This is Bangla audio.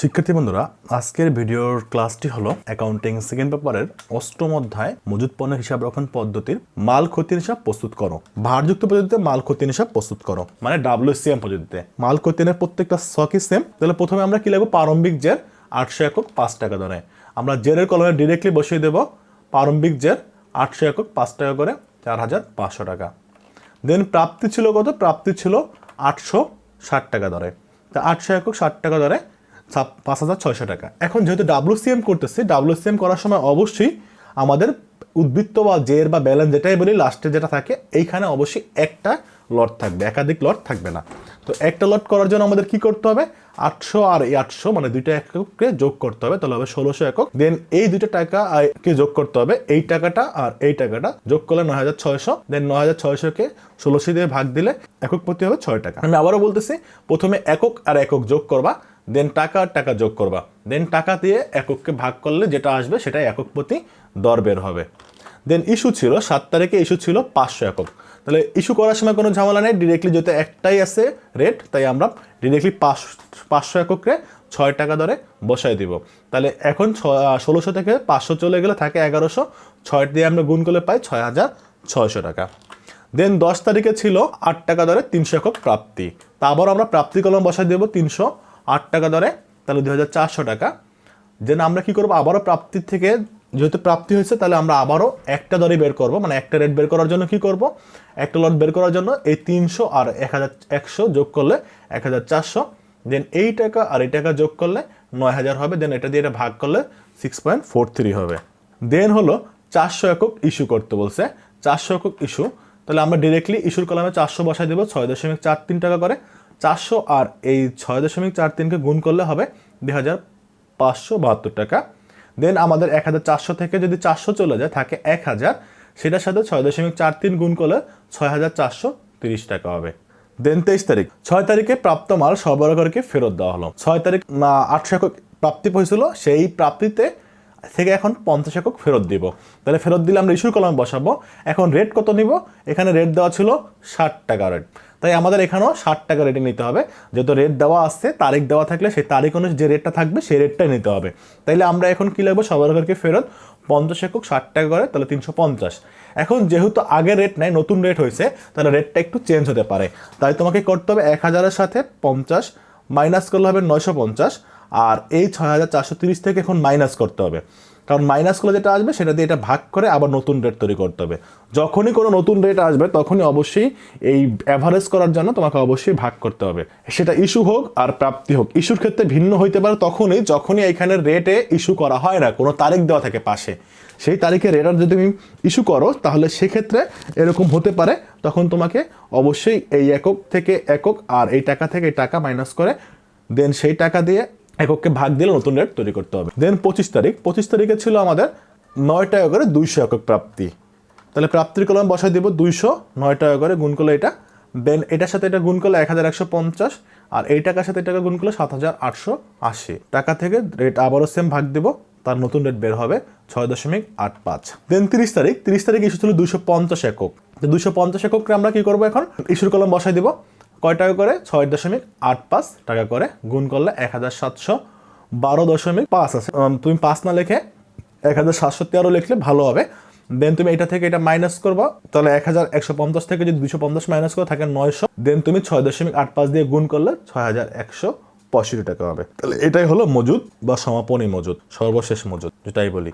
শিক্ষার্থী বন্ধুরা, আজকের ভিডিওর ক্লাসটি হলো অ্যাকাউন্টিং সেকেন্ড পেপারের অষ্টম অধ্যায়, মজুত পণ্য হিসাব রক্ষণ পদ্ধতির মাল ক্ষতির হিসাব প্রস্তুত করো। ভারযুক্ত পদ্ধতিতে মাল ক্ষতির হিসাব প্রস্তুত করো মানে ডাব্লিউসিএম পদ্ধতিতে। মাল ক্ষতির প্রত্যেকটা সকি সেম তাহলে প্রথমে আমরা কি লাগবো প্রারম্ভিক জের আটশো একক পাঁচ টাকা ধরে আমরা জেরের কলমে ডিরেক্টলি বসিয়ে দেবো, প্রারম্ভিক জের আটশো একক পাঁচ টাকা করে, চার হাজার পাঁচশো টাকা। দেন প্রাপ্তি ছিল কত? প্রাপ্তি ছিল আটশো ষাট টাকা দরে। তা আটশো একক ষাট টাকা ছাপ- পাঁচ হাজার ছয়শো টাকা। এখন যেহেতু ডাব্লুসিএম করতেছি ডাব্লুসিএম করার সময় অবশ্যই আমাদের উদ্বৃত্ত বা জের বা ব্যালেন্স যেটাই বলি লাস্টে যেটা থাকে, এইখানে অবশ্যই একটা লট থাকবে, একাধিক লট থাকবে না। তো একটা লট করার জন্য আমাদের কি করতে হবে? আটশো আর এই আটশো মানে দুইটা এককে যোগ করতে হবে, তাহলে হবে ষোলোশো একক। দেন এই দুইটা টাকা কে যোগ করতে হবে, এই টাকাটা আর এই টাকাটা যোগ করলে নয় হাজার ছয়শো। দেন নয় হাজার ছয়শোকে ষোলোশো দিয়ে ভাগ দিলে একক প্রতি হবে ছয় টাকা। আমি আবারও বলতেছি, প্রথমে একক আর একক যোগ করবা। দেন টাকা আর টাকা যোগ করবা। দেন টাকা দিয়ে একককে ভাগ করলে যেটা আসবে সেটাই একক প্রতি দর বের হবে। দেন ইস্যু ছিল, সাত তারিখে ইস্যু ছিল পাঁচশো একক। তাহলে ইস্যু করার সময় কোনো ঝামেলা নেই ডিরেক্টলি যেহেতু একটাই আছে রেট তাই আমরা ডিরেক্টলি পাঁচ পাঁচশো এককে ছয় টাকা দরে বসাই দিব। তাহলে এখন ষোলোশো থেকে পাঁচশো চলে গেলে থাকে এগারোশো, ছয় দিয়ে আমরা গুণ করলে পাই ছয় হাজার ছয়শো টাকা। দেন দশ তারিখে ছিল আট টাকা দরে তিনশো একক প্রাপ্তি। তা আবার আমরা প্রাপ্তি কলম বসাই দেবো তিনশো আট টাকা দরে, তাহলে দুই হাজার চারশো টাকা। দেন আমরা কি করব? আবারও প্রাপ্তির থেকে যেহেতু প্রাপ্তি হয়েছে, তাহলে আমরা আবারও একটা দরে বের করব। মানে একটা রেট বের করার জন্য কি করব? একটা লট বের করার জন্য এই তিনশো আর এক হাজার একশো যোগ করলে এক হাজার চারশো। দেন এই টাকা আর এই টাকা যোগ করলে নয় হাজার হবে। দেন এটা দিয়ে এটা ভাগ করলে সিক্স পয়েন্ট ফোর থ্রি হবে। দেন হলো চারশো একক ইস্যু করতে বলছে। চারশো একক ইস্যু তাহলে আমরা ডিরেক্টলি ইস্যুর কলামে চারশো বসাই দেবো, ছয় দশমিক চার তিন টাকা করে। চারশো আর এই ছয় দশমিক চার তিনকে গুণ করলে হবে দুই হাজার পাঁচশো বাহাত্তর টাকা। দেন আমাদের এক হাজার চারশো থেকে যদি চারশো চলে যায়, থাকে এক হাজার, সেটার সাথে ছয় দশমিক চার তিন গুণ করলে ছয় হাজার চারশো তিরিশ টাকা হবে। দেন তেইশ তারিখ, ছয় তারিখে প্রাপ্ত মাল সরবরাহকারীকে ফেরত দেওয়া হলো। ছয় তারিখ আটশো একক প্রাপ্তি হয়েছিল, সেই প্রাপ্তিতে থেকে এখন পঞ্চাশ একক ফেরত দিব। তাহলে ফেরত দিলে আমরা ইস্যুর কলমে বসাবো। এখন রেট কত নিব? এখানে রেট দেওয়া ছিল ষাট টাকা রেট তাই আমাদের এখানেও ষাট টাকা রেটে নিতে হবে। যেহেতু রেট দেওয়া আসছে তারিখ দেওয়া থাকলে সেই তারিখ অনুযায়ী যে রেটটা থাকবে, সেই রেটটাই নিতে হবে। তাইলে আমরা এখন কী লাগবো সবার ঘরকে ফেরত পঞ্চাশ একক ষাট টাকা করে, তাহলে তিনশো পঞ্চাশ। এখন যেহেতু আগের রেট নাই, নতুন রেট হয়েছে, তাহলে রেটটা একটু চেঞ্জ হতে পারে। তাই তোমাকে করতে হবে এক হাজারের সাথে পঞ্চাশ মাইনাস করলে হবে নয়শো পঞ্চাশ। আর এই ছয় হাজার চারশো তিরিশ থেকে এখন মাইনাস করতে হবে। কারণ মাইনাস করলে যেটা আসবে, সেটা দিয়ে এটা ভাগ করে আবার নতুন রেট তৈরি করতে হবে। যখনই কোনো নতুন রেট আসবে, তখনই অবশ্যই এই অ্যাভারেজ করার জন্য তোমাকে অবশ্যই ভাগ করতে হবে। সেটা ইস্যু হোক আর প্রাপ্তি হোক। ইস্যুর ক্ষেত্রে ভিন্ন হইতে পারে তখনই, যখনই এখানে রেটে ইস্যু করা হয় না, কোনো তারিখ দেওয়া থাকে পাশে। সেই তারিখে রেটার যদি তুমি ইস্যু করো, তাহলে সেক্ষেত্রে এরকম হতে পারে, তখন তোমাকে অবশ্যই এই একক থেকে একক আর এই টাকা থেকে টাকা মাইনাস করে দেন সেই টাকা দিয়ে একককে ভাগ দিলে নতুন রেট তৈরি করতে হবে। দেন পঁচিশ তারিখ, পঁচিশ তারিখে ছিল আমাদের নয় টাকা করে দুইশো একক প্রাপ্তি। তাহলে প্রাপ্তির কলম বসাই দেবো দুইশো নয় টাকা করে গুণ করলে এটা দেন এটার সাথে এটা গুণ করলে এক হাজার একশো পঞ্চাশ, আর এই টাকার সাথে টাকা গুণ করলে সাত হাজার আটশো আশি। টাকা থেকে রেট আবারও সেম ভাগ দেবো, তার নতুন রেট বের হবে ছয় দশমিক আট পাঁচ। দেন তিরিশ তারিখ তিরিশ তারিখ ইস্যু ছিল দুশো পঞ্চাশ একক। তো দুশো পঞ্চাশ এককে আমরা কি করব এখন? ইস্যুর কলম বসাই দিব। কয় টাকা করে? ছয় দশমিক আট পাঁচ টাকা করে। গুণ করলে এক হাজার সাতশো বারো দশমিক পাঁচ আছে। তুমি পাঁচ না লিখে এক হাজার সাতশো তেরো লিখলে ভালো হবে। দেন তুমি এটা থেকে এটা মাইনাস করবা। তাহলে এক হাজার একশো পঞ্চাশ থেকে যদি দুশো পঞ্চাশ মাইনাস করে, থাকে নয়শো। দেন তুমি ছয় দশমিক আট পাঁচ দিয়ে গুণ করলে ছয় হাজার একশো পঁয়ষট্টি টাকা হবে। তাহলে এটাই হলো মজুদ বা সমাপনী মজুদ, সর্বশেষ মজুদ, যেটাই বলি।